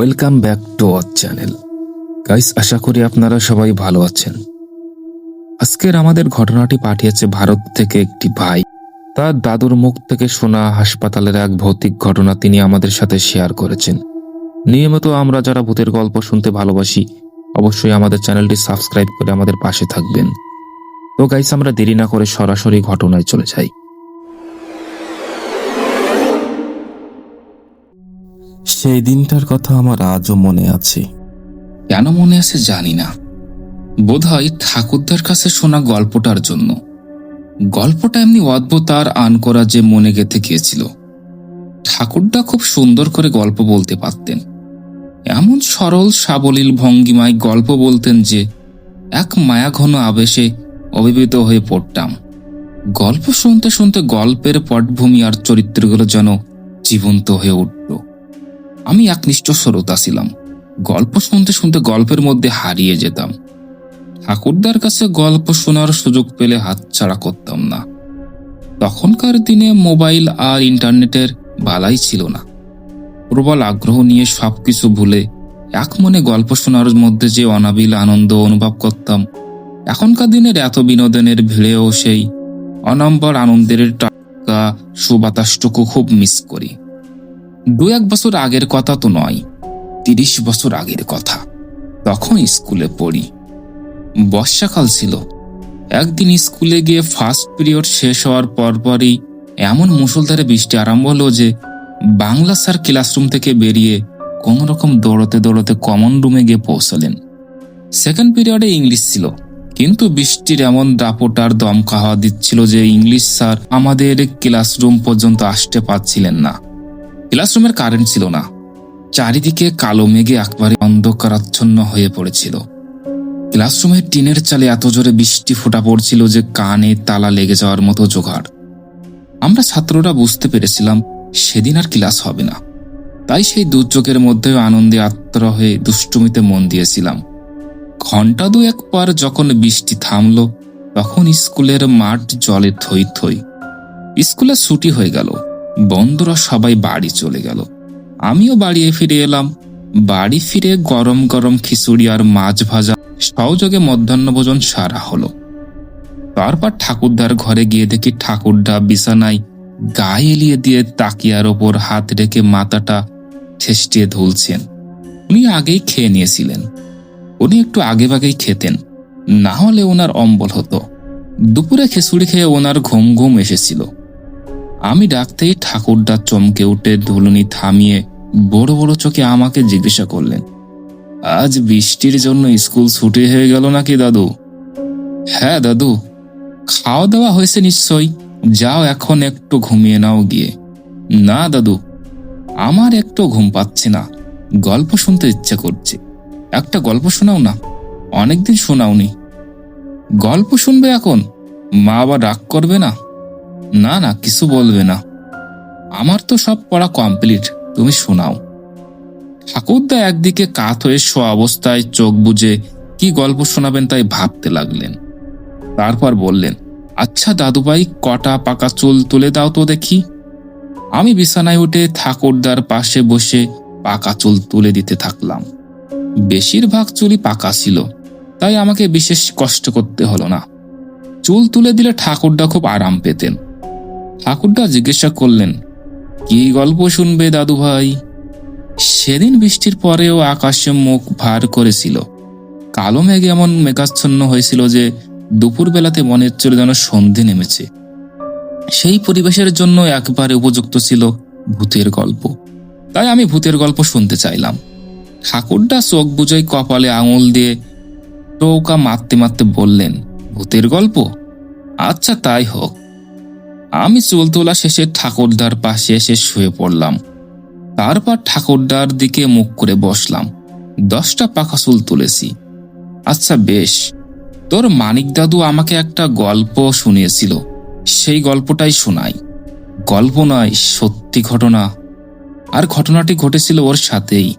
Welcome back to our channel guys আশা করি আপনারা সবাই ভালো আছেন। আজকের আমাদের ঘটনাটি পাঠিয়েছে ভারত থেকে একটি ভাই। তার দাদুর মুখ থেকে শোনা হাসপাতালের এক ভৌতিক ঘটনা তিনি আমাদের সাথে শেয়ার করেছেন। নিয়মিত আমরা যারা ভূতের গল্প শুনতে ভালোবাসি, অবশ্যই আমাদের চ্যানেলটি সাবস্ক্রাইব করে আমাদের পাশে থাকবেন। তো গাইস আমরা দেরি না করে সরাসরি ঘটনায় চলে যাই। সেই দিনটার কথা আমার আজও মনে আছে। কেন মনে আছে জানি না। বোধহয় ঠাকুরদার কাছে শোনা গল্পটার জন্য। গল্পটা এমনি অদ্ভুত আর আন করা যে মনে গেঁথে গিয়েছিল। ঠাকুরদা খুব সুন্দর করে গল্প বলতে পারতেন। এমন সরল, সাবলীল, ভঙ্গিমায় গল্প বলতেন যে, এক মায়াঘন আবেশে অভিভূত হয়ে পড়তাম। গল্প শুনতে শুনতে গল্পের পটভূমি আর চরিত্রগুলো যেন জীবন্ত হয়ে উঠল। আমি এক একনিষ্ঠ শ্রোতা ছিলাম। গল্প শুনতে শুনতে গল্পের মধ্যে হারিয়ে যেতাম। ঠাকুরদার কাছে গল্প শোনার সুযোগ পেলে হাতছাড়া করতাম না। তখনকার দিনে মোবাইল আর ইন্টারনেটের বালাই ছিল না। প্রবল আগ্রহ নিয়ে সবকিছু ভুলে এক মনে গল্প শোনার মধ্যে যে অনাবিল আনন্দ অনুভব করতাম, এখনকার দিনের এত বিনোদনের ভিড়েও সেই অনম্বর আনন্দের টাকা সুবাতাসটুকু খুব মিস করি। দু এক বছর আগের কথা তো নয়, তিরিশ বছর আগের কথা। তখন স্কুলে পড়ি। বর্ষাকাল ছিল। একদিন স্কুলে গিয়ে ফার্স্ট পিরিয়ড শেষ হওয়ার পরপরই এমন মুসলধারে বৃষ্টি আরম্ভ হলো যে বাংলা স্যার ক্লাসরুম থেকে বেরিয়ে কোনো রকম দৌড়তে দৌড়তে কমন রুমে গিয়ে পৌঁছলেন। সেকেন্ড পিরিয়ডে ইংলিশ ছিল, কিন্তু বৃষ্টির এমন দাপট আর দমকা হাওয়া দিচ্ছিল যে ইংলিশ স্যার আমাদের ক্লাসরুম পর্যন্ত আসতে পারছিলেন না। ক্লাসরুমের কারেন্ট ছিল না। চারিদিকে কালো মেঘে একবারে অন্ধকারাচ্ছন্ন হয়ে পড়েছিল। ক্লাসরুমের টিনের চালে এত জোরে বৃষ্টি ফোটা পড়ছিল যে কানে তালা লেগে যাওয়ার মতো জোগাড়। আমরা ছাত্ররা বুঝতে পেরেছিলাম সেদিন আর ক্লাস হবে না। তাই সেই দুর্যোগের মধ্যেও আনন্দে আত্মরা হয়ে দুষ্টুমিতে মন দিয়েছিলাম। ঘণ্টা দু একবার যখন বৃষ্টি থামল, তখন স্কুলের মাঠ জলে থই থই। স্কুলে ছুটি হয়ে গেল। বন্ধুরা সবাই বাড়ি চলে গেল। আমিও বাড়ি ফিরে এলাম। বাড়ি ফিরে গরম গরম খিচুড়ি আর মাছ ভাজা সহযোগে মধ্যাহ্নভোজন সারা হলো। তারপর ঠাকুরদার ঘরে গিয়ে দেখি ঠাকুরদা বিছানায় গায়ে এলিয়ে দিয়ে তাকিয়ার ওপর হাত রেখে মাথাটা ঠেসটিয়ে ধুলছেন। উনি আগেই খেয়ে নিয়েছিলেন। উনি একটু আগে ভাগেই খেতেন। না হলে ওনার অম্বল হতো। দুপুরে খিচুড়ি খেয়ে ওনার ঘুম ঘুম এসেছিল। আমি ডাকতেই ঠাকুরদা চমকে উঠে ধুলুনি থামিয়ে বড় বড় চোখে আমাকে জিজ্ঞাসা করলেন, আজ বৃষ্টির জন্য স্কুল ছুটি হয়ে গেল নাকি দাদু? হ্যাঁ দাদু, খাওয়া দাওয়া হয়েছে নিশ্চয়ই, যাও এখন একটু ঘুমিয়ে নাও গিয়ে। না দাদু, আমার একটু ঘুম পাচ্ছে না, গল্প শুনতে ইচ্ছে করছে। একটা গল্প শোনাও না, অনেকদিন শোনাওনি। গল্প শুনবে এখন? মা আবার রাগ করবে না? না না, কিছু বলবে না। আমার তো সব পড়া কমপ্লিট, তুমি শোনাও। ঠাকুরদা একদিকে কাত হয়ে শোয়া অবস্থায় চোখ বুজে কি গল্প শোনাবেন তাই ভাবতে লাগলেন। তারপর বললেন আচ্ছা দাদুভাই, কটা পাকা চুল তুলে দাও তো দেখি। আমি বিছানায় উঠে ঠাকুরদার পাশে বসে পাকা চুল তুলে দিতে থাকলাম। বেশিরভাগ চুলই পাকা ছিল, তাই আমাকে বিশেষ কষ্ট করতে হলো না। চুল তুলে দিলে ঠাকুরদা খুব আরাম পেতেন। ঠাকুরদা জিজ্ঞাসা করলেন, কি গল্প শুনবে দাদু ভাই? সেদিন বৃষ্টির পরেও আকাশে মুখ ভার করেছিল। কালো মেঘ এমন মেঘাচ্ছন্ন হয়েছিল যে দুপুরবেলাতে মনে হচ্ছিল যেন সন্ধে নেমেছে। সেই পরিবেশের জন্য একবারে উপযুক্ত ছিল ভূতের গল্প। তাই আমি ভূতের গল্প শুনতে চাইলাম। ঠাকুরদা চোখ বুঝাই কপালে আঙুল দিয়ে টৌকা মারতে মারতে বললেন, ভূতের গল্প? আচ্ছা তাই হোক। আমি চুল তোলা শেষে ঠাকুরদার পাশে এসে শুয়ে পড়লাম। তারপর ঠাকুরদার দিকে মুখ করে বসলাম। দশটা পাকা চুল তুলেছি। আচ্ছা বেশ, তোর মানিক দাদু আমাকে একটা গল্প শুনিয়েছিল। সেই গল্পটাই শোনাই। গল্প নয়, সত্যি ঘটনা। আর ঘটনাটি ঘটেছিল ওর সাথেই।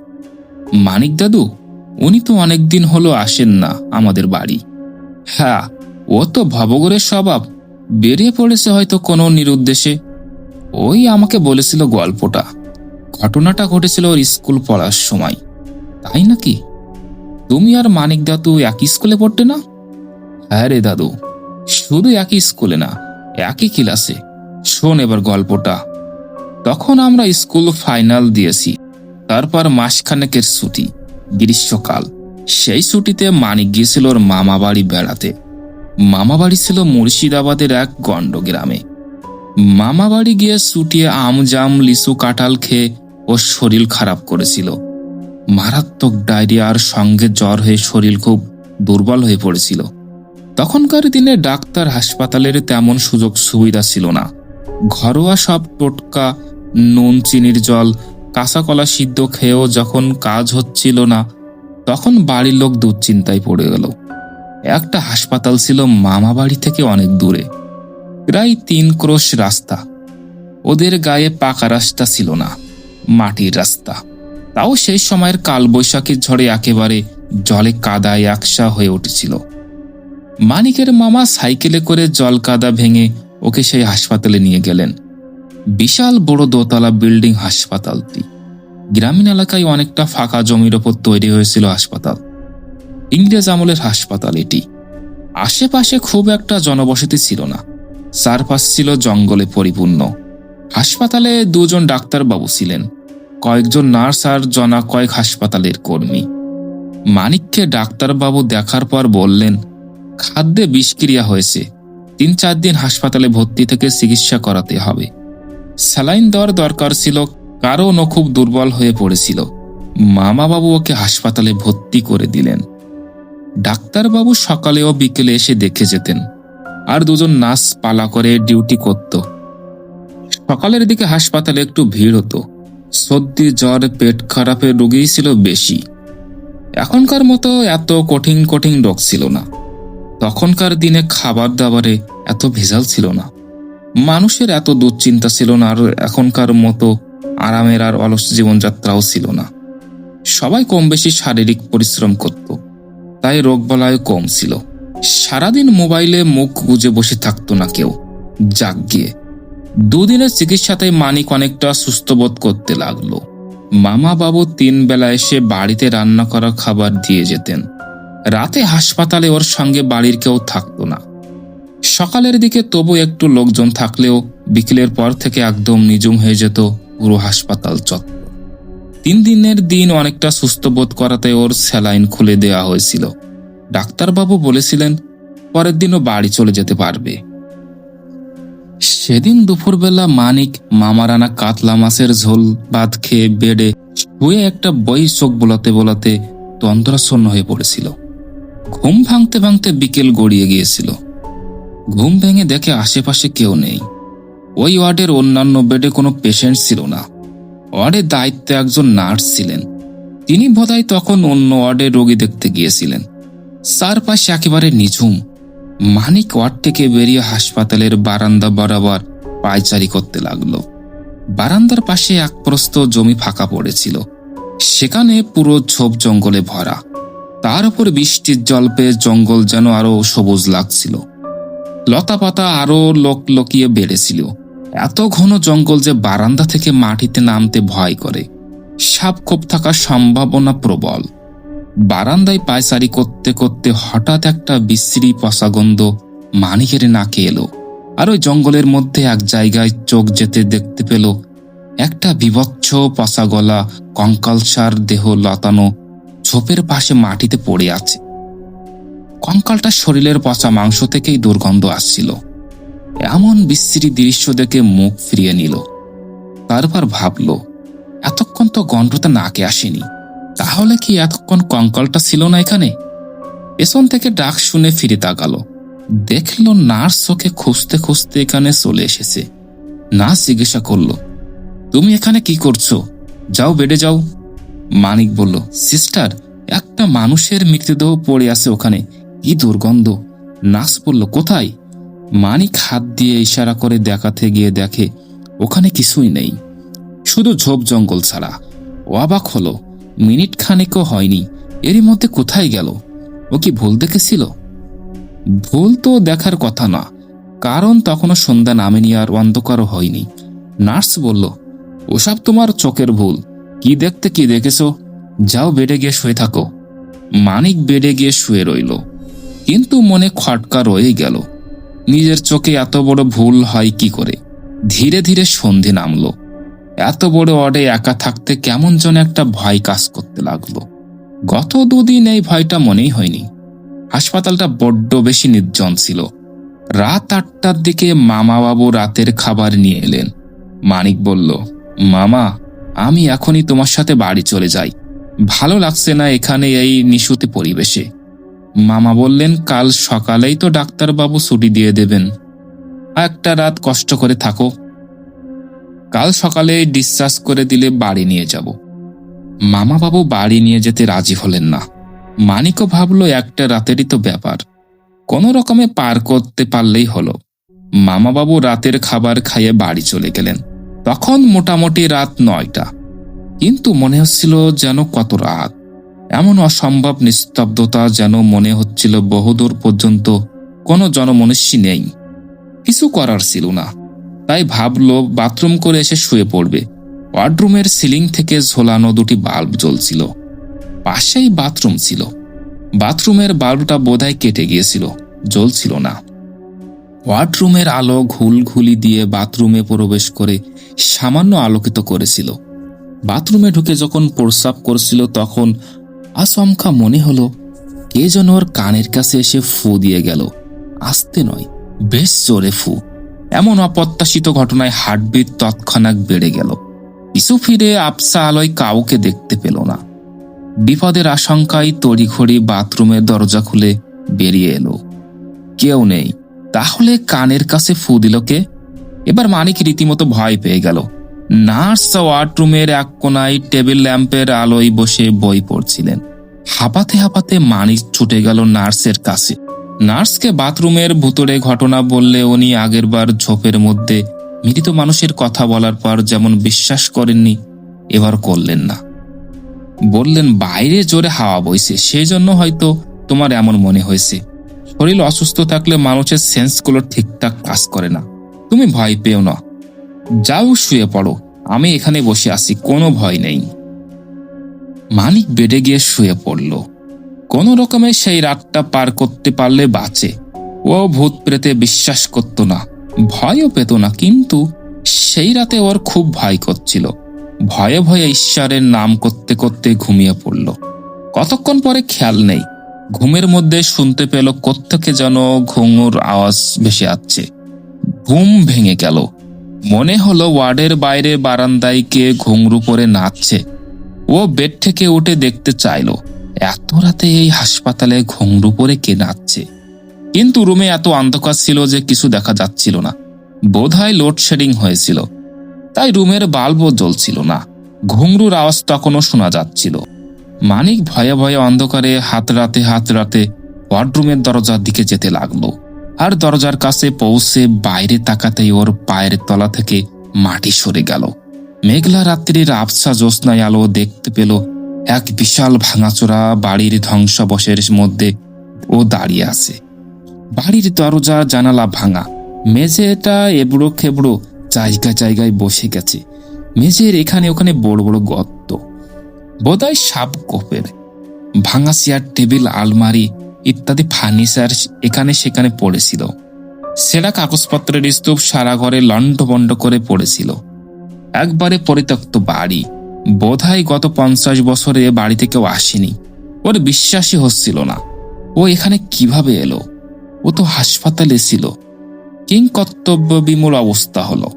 মানিক দাদু, উনি তো অনেকদিন হলো আসেন না আমাদের বাড়ি। হ্যাঁ ও তো ভবগরের স্বভাব। বেরিয়ে পড়েছে হয়তো কোনো নিরুদ্দেশে। ওই আমাকে বলেছিল গল্পটা। ঘটনাটা ঘটেছিল ওর স্কুল পড়ার সময়। তাই নাকি? তুমি আর মানিক দাদু একই স্কুলে পড়তে না? হ্যাঁ রে দাদু, শুধু একই স্কুলে না, একই ক্লাসে। শোন এবার গল্পটা। তখন আমরা স্কুল ফাইনাল দিয়েছি। তারপর মাসখানেকের ছুটি, গ্রীষ্মকাল। সেই ছুটিতে মানিক গিয়েছিল ওর মামা বাড়ি বেড়াতে। মামা বাড়ি ছিল মুর্শিদাবাদের এক গণ্ড গ্রামে মামা বাড়ি গিয়ে সুটিয়ে আম জাম লিচু কাঁঠাল খেয়ে ওর শরীর খারাপ করেছিল। মারাত্মক ডায়রিয়ার সঙ্গে জ্বর হয়ে শরীর খুব দুর্বল হয়ে পড়েছিল। তখনকার দিনে ডাক্তার হাসপাতালের তেমন সুযোগ সুবিধা ছিল না। ঘরোয়া সব টোটকা, নুন, চিনির জল কাঁচা কলা সিদ্ধ খেয়েও যখন কাজ হচ্ছিল না, তখন বাড়ির লোক দুশ্চিন্তায় পড়ে গেল। একটা হাসপাতাল ছিল মামা বাড়ি থেকে অনেক দূরে, প্রায় তিন ক্রোশ রাস্তা। ওদের গায়ে পাকা রাস্তা ছিল না, মাটির রাস্তা। তাও সেই সময়ের কালবৈশাখীর ঝড়ে একেবারে জলে কাদায় একসা হয়ে উঠেছিল। মানিকের মামা সাইকেলে করে জল কাদা ভেঙে ওকে সেই হাসপাতালে নিয়ে গেলেন। বিশাল বড় দোতলা বিল্ডিং হাসপাতালটি। গ্রামীণ এলাকায় অনেকটা ফাঁকা জমির ওপর তৈরি হয়েছিল হাসপাতাল। ইংরেজ আমলের হাসপাতাল এটি। আশেপাশে খুব একটা জনবসতি ছিল না। চারপাশ ছিল জঙ্গলে পরিপূর্ণ। হাসপাতালে দুজন ডাক্তারবাবু ছিলেন। কয়েকজন নার্স আর জনা কয়েক হাসপাতালের কর্মী। মানিককে ডাক্তারবাবু দেখার পর বললেন, খাদ্যে বিষক্রিয়া হয়েছে। তিন চার দিন হাসপাতালে ভর্তি থেকে চিকিৎসা করাতে হবে। স্যালাইন দেওয়ার দরকার ছিল কারণ খুব দুর্বল হয়ে পড়েছিল। মামাবাবু ওকে হাসপাতালে ভর্তি করে দিলেন। ডাক্তারবাবু সকালে ও বিকেলে এসে দেখে যেতেন। আর দুজন নার্স পালা করে ডিউটি করত। সকালের দিকে হাসপাতালে একটু ভিড় হতো। সর্দি জ্বর, পেট খারাপের রোগীই ছিল বেশি। এখনকার মতো এত কঠিন কঠিন রোগ ছিল না। তখনকার দিনে খাবার দাবারে এত ভেজাল ছিল না। মানুষের এত দুশ্চিন্তা ছিল না, আর এখনকার মতো আরামের আর অলস জীবনযাত্রাও ছিল না। সবাই কম বেশি শারীরিক পরিশ্রম করত। তাই রোগবালায় কম ছিল। সারাদিন মোবাইলে মুখ গুজে বসে থাকতো না কেউ। যাক গিয়ে। দুদিনের চিকিৎসাতে মানিক অনেকটা সুস্থ বোধ করতে লাগল। মামা বাবু তিন বেলা এসে বাড়িতে রান্না করা খাবার দিয়ে যেতেন। রাতে হাসপাতালে ওর সঙ্গে বাড়ির কেউ থাকতো না। সকালের দিকে তবু একটু লোকজন থাকলেও বিকেলের পর থেকে একদম নিজুম হয়ে যেত পুরো হাসপাতাল চত্বর। তিন দিনের দিন অনেকটা সুস্থ বোধ করাতে ওর স্যালাইন খুলে দেওয়া হয়েছিল। ডাক্তারবাবু বলেছিলেন, পরের দিনও বাড়ি চলে যেতে পারবে। সেদিন দুপুরবেলা মানিক মামারানা কাতলা মাছের ঝোল ভাত খেয়ে বেডে শুয়ে একটা বই চোখ বোলাতে বোলাতে তন্দ্রাচ্ছন্ন হয়ে পড়েছিল। ঘুম ভাঙতে ভাঙতে বিকেল গড়িয়ে গিয়েছিল। ঘুম ভেঙে দেখে আশেপাশে কেউ নেই। ওই ওয়ার্ডের অন্যান্য বেডে কোনো পেশেন্ট ছিল না। ওয়ার্ডের দায়িত্বে একজন নার্স ছিলেন। তিনি বোধহয় তখন অন্য ওয়ার্ডে রোগী দেখতে গিয়েছিলেন। চারপাশে একেবারে নিঝুম। মানিক ওয়ার্ড থেকে বেরিয়ে হাসপাতালের বারান্দা বরাবর পায়চারি করতে লাগল। বারান্দার পাশে এক প্রস্ত জমি ফাঁকা পড়েছিল। সেখানে পুরো ঝোপ জঙ্গলে ভরা। তার উপর বৃষ্টির জল পেয়ে জঙ্গল যেন আরও সবুজ লাগছিল। লতা পাতা আরও লোক লকিয়ে বেড়েছিল। এত ঘন জঙ্গল যে বারান্দা থেকে মাটিতে নামতে ভয় করে। সাপ কোপ থাকার সম্ভাবনা প্রবল। বারান্দায় পায়চারি করতে করতে হঠাৎ একটা বিশ্রী পশাগন্ধ মানিকের নাকে এলো আর ওই জঙ্গলের মধ্যে এক জায়গায় চোখ যেতে দেখতে পেল একটা বিভৎস পচা গলা কঙ্কালসার দেহ লতানো ঝোপের পাশে মাটিতে পড়ে আছে। কঙ্কালটা শরীরের পচা মাংস থেকেই দুর্গন্ধ আসছিল। এমন বিশ্রী দৃশ্য দেখে মুখ ফিরিয়ে নিল। তারপর ভাবল, এতক্ষণ তো গন্ধটা নাকে আসেনি, তাহলে কি এতক্ষণ কঙ্কালটা ছিল না এখানে? পেছন থেকে ডাক শুনে ফিরে তাকালো। দেখল, নার্স ওকে খুঁজতে খুঁজতে এখানে চলে এসেছে। না জিজ্ঞাসা করল, তুমি এখানে কি করছ? যাও বেডে যাও। মানিক বলল, সিস্টার, একটা মানুষের মৃতদেহ পড়ে আছে ওখানে। কি দুর্গন্ধ। নার্স বলল, কোথায়? মানিক হাত দিয়ে ইশারা করে দেখাতে গিয়ে দেখে, ওখানে কিছুই নেই। শুধু ঝোপ জঙ্গল ছাড়া। ও অবাক হলো, মিনিট খানেকও হয়নি, এরই মধ্যে কোথায় গেল? ও কি ভুল দেখেছিল? ভুল তো দেখার কথা না, কারণ তখনও সন্ধ্যা নামেনি আর অন্ধকারও হয়নি। নার্স বলল, ওসব তোমার চোখের ভুল। কি দেখতে কি দেখেছ? যাও বেডে গিয়ে শুয়ে থাকো। মানিক বেডে গিয়ে শুয়ে রইল। কিন্তু মনে খটকা রয়ে গেল। নিজের চোখে এত বড় ভুল হয় কি করে? ধীরে ধীরে সন্ধে নামলো। এত বড় ওয়ার্ডে একা থাকতে কেমন যেন একটা ভয় কাজ করতে লাগল। গত দুদিন এই ভয়টা মনেই হয়নি। হাসপাতালটা বড্ড বেশি নির্জন ছিল। রাত আটটার দিকে মামাবাবু রাতের খাবার নিয়ে এলেন। মানিক বলল, মামা, আমি এখনই তোমার সাথে বাড়ি চলে যাই। ভালো লাগছে না এখানে এই নিশুতি পরিবেশে। মামা বললেন, কাল সকালেই তো ডাক্তারবাবু ছুটি দিয়ে দেবেন। একটা রাত কষ্ট করে থাকো। কাল সকালে ডিসচার্জ করে দিলে বাড়ি নিয়ে যাব। মামাবাবু বাড়ি নিয়ে যেতে রাজি হলেন না। মানিকও ভাবলো, একটা রাতেরই তো ব্যাপার। কোনো রকমে পার করতে পারলেই হলো। মামাবাবু রাতের খাবার খাইয়ে বাড়ি চলে গেলেন। তখন মোটামুটি রাত নয়টা। কিন্তু মনে হচ্ছিল যেন কত রাত। এমন অসম্ভব নিস্তব্ধতা যেন মনে হচ্ছিল বহুদূর পর্যন্ত কোনো জনমনুষ্যী নেই। কিছু করার ছিল না। তাই ভাবলো, বাথরুম করে এসে শুয়ে পড়বে। ওয়ার্ডরুমের সিলিং থেকে ঝোলানো দুটি বাল্ব জ্বলছিল। পাশেই বাথরুম ছিল। বাথরুমের বাল্বটা বোধহয় কেটে গিয়েছিল, জ্বলছিল না। ওয়ার্ডরুমের আলো ঘুলঘুলি দিয়ে বাথরুমে প্রবেশ করে সামান্য আলোকিত করেছিল। বাথরুমে ঢুকে যখন প্রস্রাব করছিল, তখন আচমকা মনে হলো, কে যেন ওর কানের কাছে এসে ফু দিয়ে গেল। আসতে নয়, বেশ জোরে ফু। এমন অপ্রত্যাশিত ঘটনায় হার্টবিট তৎক্ষণাৎ বেড়ে গেল। পিছু ফিরে আবসা আলোয় কাউকে দেখতে পেল না। বিপদের আশঙ্কায় তড়িঘড়ি বাথরুমের দরজা খুলে বেরিয়ে এলো। কেউ নেই, তাহলে কানের কাছে ফু দিল কে? এবার মানিক রীতিমতো ভয় পেয়ে গেল। নার্স ওয়ার্ডরুমের এক কোনায় টেবিল ল্যাম্পের আলোয় বসে বই পড়ছিলেন। হাঁপাতে হাঁপাতে মানিক ছুটে গেল নার্সের কাছে। নার্সকে বাথরুমের ভুতরে ঘটনা বললে উনি আগেরবার ঝোপের মধ্যে মৃত মানুষের কথা বলার পর যেমন বিশ্বাস করেননি, এবার করলেন না। বললেন, বাইরে জোরে হাওয়া বইছে সেই জন্য হয়তো তোমার এমন মনে হয়েছে। শরীর অসুস্থ থাকলে মানুষের সেন্সগুলো ঠিকঠাক কাজ করে না। তুমি ভয় পেও না। যাও শুয়ে পড়ো, আমি এখানে বসে আছি, কোনো ভয় নেই। মানিক বেডে গিয়ে শুয়ে পড়ল। কোনো রকমে সেই রাতটা পার করতে পারলে বাঁচে। ও ভূত প্রেতে বিশ্বাস করত না, ভয়ও পেত না, কিন্তু সেই রাতে ওর খুব ভয় করছিল। ভয়ে ভয়ে ঈশ্বরের নাম করতে করতে ঘুমিয়ে পড়ল। কতক্ষণ পরে খেয়াল নেই, ঘুমের মধ্যে শুনতে পেল কোত্থেকে যেন ঘুঙুর আওয়াজ ভেসে আসছে। ঘুম ভেঙে গেল মনে হলো ওয়ার্ডের বাইরে বারান্দায় কে ঘুঙরু পরে নাচছে। ও বেড থেকে উঠে দেখতে চাইলো, এত রাতে এই হাসপাতালে ঘুঙরু পরে কে নাচছে? কিন্তু রুমে এত অন্ধকার ছিল যে কিছু দেখা যাচ্ছিল না। বোধহয় লোডশেডিং হয়েছিল। তাই রুমের বাল্বও জ্বলছিল না। ঘুঙরুর আওয়াজ তখনও শোনা যাচ্ছিল। মানিক ভয়ে ভয়ে অন্ধকারে হাত রাতে হাত রাতে ওয়ার্ডরুমের দরজার দিকে যেতে লাগল। আর দরজার কাছে পৌঁছে বাইরে তাকাতেই ওর পায়ের তলা থেকে মাটি সরে গেল। মেঘলা রাত্রির আবসা জ্যোৎস্নায় আলো দেখতে পেল এক বিশাল ভাঙাচোরা বাড়ির ধ্বংসাবশের মধ্যে ও দাঁড়িয়ে আছে। বাড়ির দরজা, জানালা ভাঙা। মেঝেটা এবড়ো খেবড়ো জায়গা জায়গায় বসে গেছে। মেঝের এখানে ওখানে বড় বড় গর্ত। বোধহয় সাপ কোপের ভাঙা চেয়ার টেবিল আলমারি ইত্যাদি ফার্নিচার এখানে সেখানে পড়েছিল। সেরা কাগজপত্রের স্তূপ সারা ঘরে লন্ডভন্ড করে পড়েছিল। একবারে পরিত্যক্ত বাড়ি। বোধহয় গত পঞ্চাশ বছরে বাড়িতে কেউ আসেনি। ওর বিশ্বাসই হচ্ছিল না। ও এখানে কীভাবে এলো? ও তো হাসপাতালে ছিল। কিং কর্তব্য বিমূল অবস্থা হলো।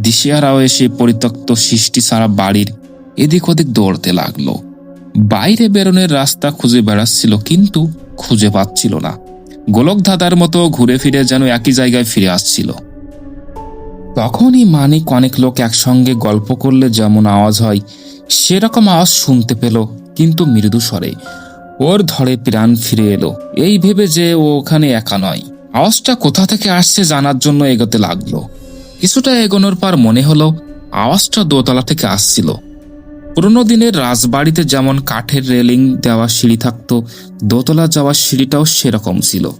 দিশেহারাও এসে পরিত্যক্ত সৃষ্টি সারা বাড়ির এদিক ওদিক দৌড়তে লাগল। বাইরে বেরোনোর রাস্তা খুঁজে বেড়াচ্ছিল, কিন্তু খুঁজে পাচ্ছিল না। গোলক ধাঁধার মতো ঘুরে ফিরে যেন একই জায়গায় ফিরে আসছিল। তখনই মানিক অনেক লোক একসঙ্গে গল্প করলে যেমন আওয়াজ হয়, সেরকম আওয়াজ শুনতে পেল, কিন্তু মৃদু স্বরে। ওর ধরে প্রাণ ফিরে এলো। এই ভেবে যে ও ওখানে একা নয়। আওয়াজটা কোথা থেকে আসছে জানার জন্য এগোতে লাগল। কিছুটা এগোনোর পর মনে হলো, আওয়াজটা দোতলা থেকে আসছিল। পুরনো দিনের রাজবাড়িতে যেমন কাঠের রেলিং দেওয়া সিঁড়ি থাকতো, দোতলা যাওয়ার সিঁড়িটাও সেরকম ছিল।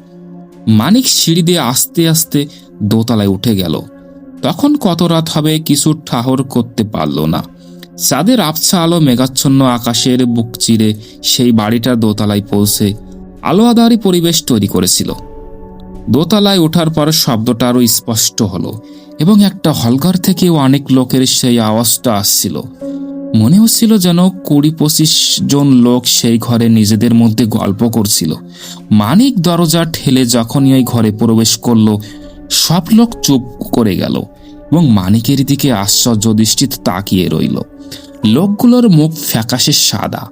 মানিক সিঁড়ি দিয়ে আস্তে আস্তে দোতলায় উঠে গেল। তখন কত রাত হবে কিছু ঠাহর করতে পারল না। চাঁদের আবছা আলো মেঘাচ্ছন্ন আকাশের বুক চিরে সেই বাড়িটার দোতলায় পৌঁছে আলো আধারি পরিবেশ তৈরি করেছিল। দোতলায় ওঠার পর শব্দটা আরও স্পষ্ট হলো এবং একটা হলঘর থেকেও অনেক লোকের সেই আওয়াজটা আসছিল। মনে হচ্ছিল যেন কুড়ি পঁচিশ জন লোক সেই ঘরে নিজেদের মধ্যে গল্প করছিল। মানিক দরজা ঠেলে যখনই ওই ঘরে প্রবেশ করল, সব লোক চুপ করে গেল এবং মানিকের দিকে আশ্চর্য দৃষ্টিতে তাকিয়ে রইল। লোকগুলোর মুখ ফ্যাকাশে সাদা,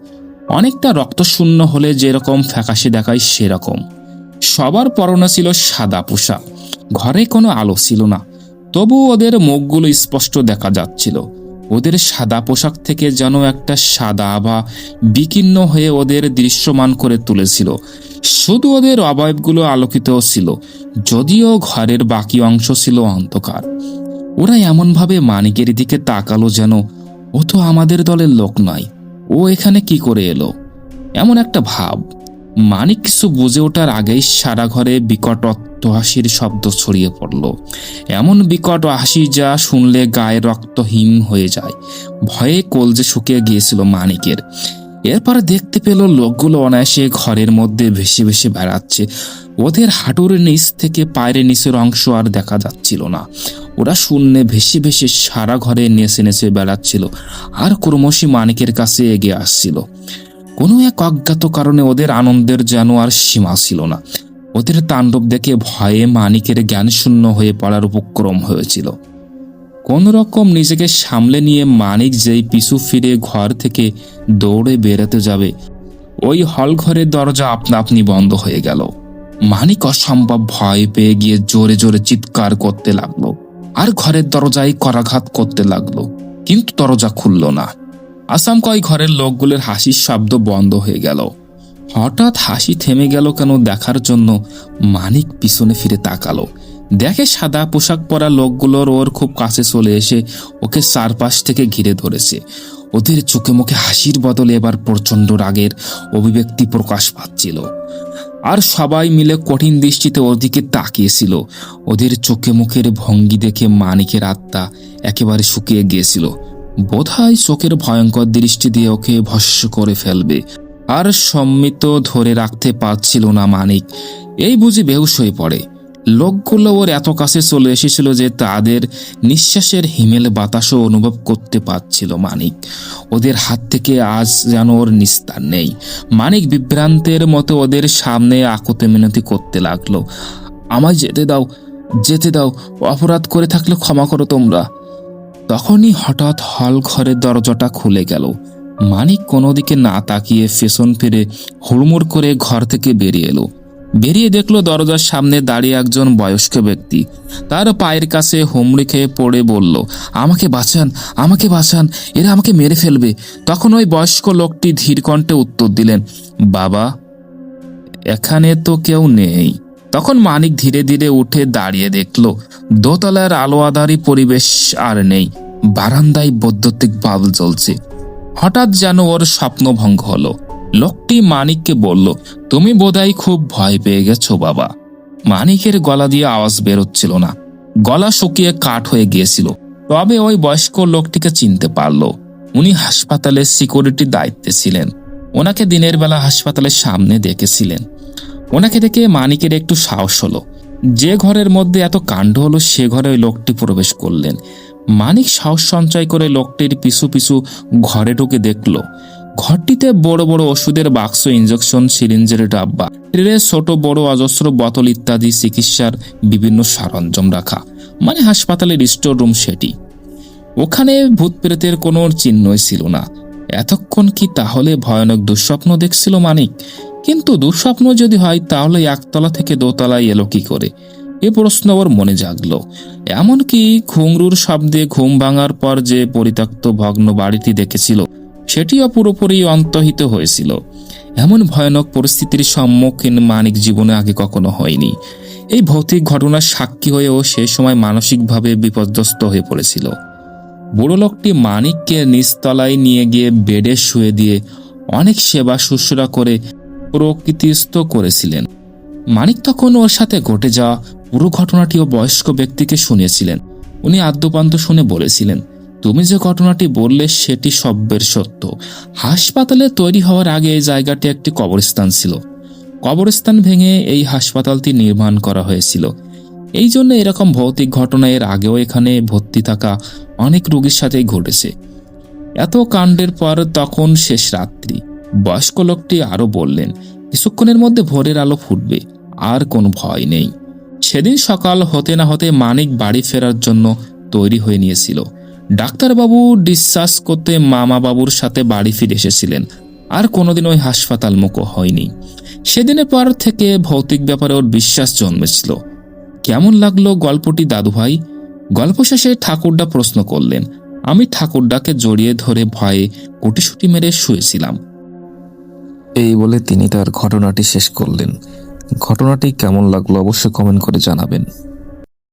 অনেকটা রক্তশূন্য হলে যেরকম ফ্যাকাশে দেখায় সেরকম। সবার পরনে ছিল সাদা পোশাক, ঘরে কোনো আলো ছিল না তবু ওদের মুখগুলো স্পষ্ট দেখা যাচ্ছিল। ওদের সাদা পোশাক থেকে যেন একটা সাদা বা বিকীর্ণ হয়ে ওদের দৃশ্যমান করে তুলেছিল। শুধু ওদের অবয়বগুলো আলোকিত ছিল, যদিও ঘরের বাকি অংশ ছিল অন্ধকার। ওরা এমনভাবে মানিকের দিকে তাকালো যেন ও তো আমাদের দলের লোক নয়। ও এখানে কি করে এলো? এমন একটা ভাব। মানিক কিছু বুঝে ওঠার আগেই সারা ঘরে বিকট অট্টহাসির শব্দ ছড়িয়ে পড়ল। এমন বিকট হাসি যা শুনলে গায়ে রক্ত হিম হয়ে যায়। ভয়ে কলজে শুকিয়ে গিয়েছিল মানিকের। এরপর দেখতে পেল লোকগুলো অনায়াসে ঘরের মধ্যে ভেসে ভেসে বেড়াচ্ছে। ওদের হাঁটুর নিচ থেকে পায়ের নিচের অংশ আর দেখা যাচ্ছিল না। ওরা শূন্যে ভেসে ভেসে সারা ঘরে নেচে নেচে বেড়াচ্ছিল। আর ক্রমশই মানিকের কাছে এগিয়ে আসছিল। কোনো এক অজ্ঞাত কারণে ওদের আনন্দের যেন আর সীমা ছিল না। ওদের তাণ্ডব দেখে ভয়ে মানিকের জ্ঞানশূন্য হয়ে পড়ার উপক্রম হয়েছিল। কোন রকম নিজেকে সামলে নিয়ে মানিক যেই পিছু ফিরে ঘর থেকে দৌড়ে বেরোতে যাবে, ওই হল ঘরের দরজা আপনা আপনি বন্ধ হয়ে গেল। মানিক অসম্ভব ভয় পেয়ে গিয়ে জোরে জোরে চিৎকার করতে লাগল আর ঘরের দরজায় করাঘাত করতে লাগল, কিন্তু দরজা খুলল না। আসাম কয় ঘরের লোকগুলোর হাসির শব্দ বন্ধ হয়ে গেল। হঠাৎ হাসি থেমে গেল কেন দেখার জন্য মানিক পিছনে ফিরে তাকালো। দেখে সাদা পোশাক পরা লোকগুলোর ওর খুব কাছে চলে এসে ওকে চারপাশ থেকে ঘিরে ধরেছে। ওদের চোখে মুখে হাসির বদলে এবার প্রচণ্ড রাগের অভিব্যক্তি প্রকাশ পাচ্ছিল। আর সবাই মিলে কঠিন দৃষ্টিতে ওর দিকে তাকিয়েছিল। ওদের চোখে মুখের ভঙ্গি দেখে মানিকের আত্মা একেবারে শুকিয়ে গিয়েছিল। বোধহয় চোখের ভয়ঙ্কর দৃষ্টি দিয়ে ওকে ভস্য করে ফেলবে। আর সম্মিত ধরে রাখতে পারছিল না মানিক। এই বুঝি বেহুশ হয়ে পড়ে। লোকগুলো ওর এত কাছে চলে এসেছিল যে তাদের নিঃশ্বাসের হিমেল বাতাসও অনুভব করতে পারছিল মানিক। ওদের হাত থেকে আজ যেন ওর নিস্তার নেই। মানিক বিভ্রান্তের মতো ওদের সামনে আকুতে মিনতি করতে লাগল। আমায় যেতে দাও যেতে দাও, অপরাধ করে থাকলে ক্ষমা করো তোমরা। তখনই হঠাৎ হল ঘরের দরজাটা খুলে গেল। মানিক কোনো দিকে না তাকিয়ে পেছন ফিরে হুড়মুড় করে ঘর থেকে বেরিয়ে এলো। বেরিয়ে দেখল দরজার সামনে দাঁড়িয়ে একজন বয়স্ক ব্যক্তি। তার পায়ের কাছে হুমড়ি খেয়ে পড়ে বলল, আমাকে বাঁচান আমাকে বাঁচান, এরা আমাকে মেরে ফেলবে। তখন ওই বয়স্ক লোকটি ধীর কণ্ঠে উত্তর দিলেন, বাবা, এখানে তো কেউ নেই। তখন মানিক ধীরে ধীরে উঠে দাঁড়িয়ে দেখল, দোতলার আলো পরিবেশ আর নেই, বারান্দায় বৈদ্যুতিক বাল্ব জ্বলছে। হঠাৎ যেন ওর স্বপ্নভঙ্গ হলো। লোকটি মানিককে বলল, তুমি বোধহয় খুব ভয় পেয়ে গেছো, বাবা। মানিকের গলা দিয়ে আওয়াজ বেরোচ্ছিল না। গলা শুকিয়ে কাঠ হয়ে গিয়েছিল। তবে ওই বয়স্ক লোকটিকে চিনতে পারল। উনি হাসপাতালের সিকিউরিটি দায়িত্বে ছিলেন। ওনাকে দিনের বেলা হাসপাতালের সামনে দেখেছিলেন। ওনাকে দেখে মানিকের একটু সাহস হলো। যে ঘরের মধ্যে এত কাণ্ড হলো, সে ঘরে ওই লোকটি প্রবেশ করলেন। মানিক সাহস সঞ্চয় করে লোকটির পিছু পিছু ঘরে ঢুকে দেখল, ঘরটিতে বড় বড় ওষুধের বাক্স ইঞ্জেকশন সিরিঞ্জের ডাব্বা ট্রেনে ছোট বড় অজস্র বোতল ইত্যাদি, চিকিৎসার বিভিন্ন সরঞ্জাম রাখা মানে হাসপাতালের স্টোর রুম সেটি। ওখানে ভূত প্রেতের কোনো চিহ্নই ছিল না। এতক্ষণ কি তাহলে ভয়ানক দুঃস্বপ্ন দেখছিল মানিক? কিন্তু দুঃস্বপ্ন যদি হয়, তাহলে একতলা থেকে দোতলায় এলো কি করে? এ প্রশ্ন ওর মনে জাগলো। এমনকি ঘুংরুর শব্দে ঘুম ভাঙার পর যে পরিত্যক্ত ভগ্ন বাড়িটি দেখেছিল, সেটিও পুরোপুরি অন্তহিত হয়েছিল। এমন ভয়ানক পরিস্থিতির সম্মুখীন মানিক জীবনে আগে কখনো হয়নি। এই ভৌতিক ঘটনার সাক্ষী হয়েও সে সময় মানসিকভাবে বিপর্যস্ত হয়ে পড়েছিল। বুড়ো লোকটি মানিককে নিচতলায় নিয়ে গিয়ে বেডে শুয়ে দিয়ে অনেক সেবা শুশ্রূষা করে প্রকৃতিস্থ করেছিলেন। মানিক তখন ওর সাথে ঘটে যাওয়া পুরো ঘটনাটিও বয়স্ক ব্যক্তিকে শুনিয়েছিলেন। উনি আদ্যপান্ত শুনে বলেছিলেন, তুমি যে ঘটনাটি বললে সেটি সব্যের সত্য। হাসপাতালে তৈরি হওয়ার আগে এই জায়গাটি একটি কবরস্থান ছিল। কবরস্থান ভেঙে এই হাসপাতালটি নির্মাণ করা হয়েছিল। এই জন্য এরকম ভৌতিক ঘটনা এর আগেও এখানে ভর্তি থাকা অনেক রোগীর সাথেই ঘটেছে। এত কাণ্ডের পর তখন শেষ রাত্রি। বয়স্ক লোকটি আরও বললেন, কিছুক্ষণের মধ্যে ভোরের আলো ফুটবে, আর কোনো ভয় নেই। সেদিন সকাল হতে না হতে মানিক বাড়ি ফেরার জন্য তৈরি হয়ে নিয়েছিল। ডাক্তারবাবু ডিসচার্জ করতে মামা বাবুর সাথে বাড়ি ফিরে এসেছিলেন, আর কোনোদিন ওই হাসপাতাল মুখো হয়নি। সেদিনের পর থেকে ভৌতিক ব্যাপারে ওর বিশ্বাস জন্মেছিল। কেমন লাগল গল্পটি, দাদুভাই? গল্প শেষে ঠাকুরদা প্রশ্ন করলেন, আমি ঠাকুরদাকে জড়িয়ে ধরে ভয়ে কুটিসুটি মেরে শুয়েছিলাম। এই বলে তিনি তার ঘটনাটি শেষ করলেন। ঘটনাটি কেমন লাগল অবশ্যই কমেন্ট করে জানাবেন।